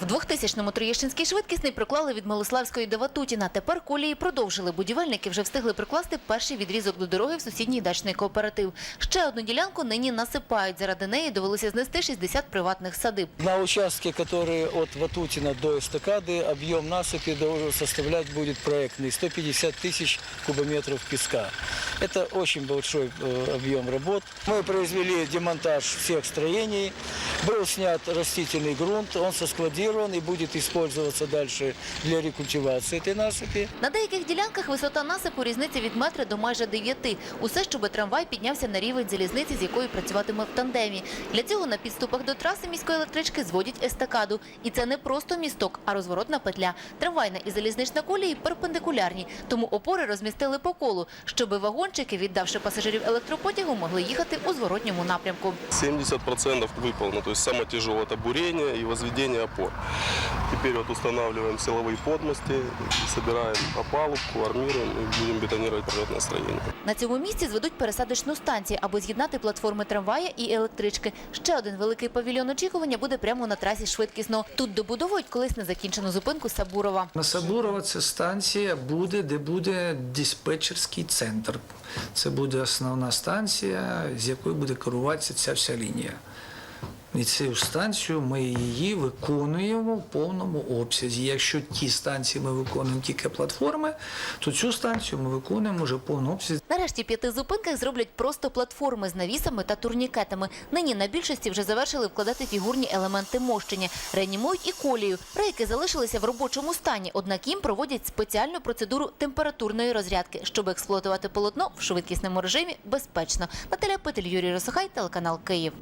В 2000-му Троєщинський швидкісний приклали від Милославської до Ватутіна. Тепер колії продовжили. Будівельники вже встигли прикласти перший відрізок до дороги в сусідній дачний кооператив. Ще одну ділянку нині насипають. Заради неї довелося знести 60 приватних садиб. На участке, который от Ватутина до эстакады, объем насыпи должен составлять будет проектный 150 тысяч кубометров песка. Это очень большой э, объем работ. Мы произвели демонтаж всех строений. Был снят растительный грунт, он соскладирован и будет использоваться дальше для рекультивации этой насыпи. На деяких ділянках висота насипу різниця від метра до майже дев'яти. Усе, щоб трамвай піднявся на рівень залізниці, з якою працюватиме в тандемі. Для цього на підступах до траси міської електрички зводять естакаду. І це не просто місток, а розворотна петля. Трамвайна і залізнична колії перпендикулярні, тому опори розмістили по колу, щоб вагончики, віддавши пасажирів електропотягу, могли їхати у зворотньому напрямку. 70% выполнено, то есть самое тяжелое это бурение и возведение опор. Теперь вот устанавливаем силовые подмости, собираем опалубку, армируем и будем бетонировать пролетное строение. На цьому місці зведуть пересадочну станцію, аби з'єднати платформи трамвая і електрички. Ще один великий павільйон очікування буде прямо на трасі швидкісно. Тут добудовують колись незакінчену зупинку Сабурова. На Сабурова це станція буде, де буде диспетчерський центр. Це буде основна станція, з якої буде керуватися ця вся лінія. І цю станцію ми її виконуємо в повному обсязі. Якщо ті станції ми виконуємо тільки платформи, то цю станцію ми виконуємо вже в повному обсязі. Нарешті п'яти зупинках зроблять просто платформи з навісами та турнікетами. Нині на більшості вже завершили вкладати фігурні елементи мощення. Реанімують і колію. Рейки залишилися в робочому стані, однак їм проводять спеціальну процедуру температурної розрядки, щоб експлуатувати полотно в швидкісному режимі безпечно. Наталя Петель, Юрій Росохай, телеканал Київ.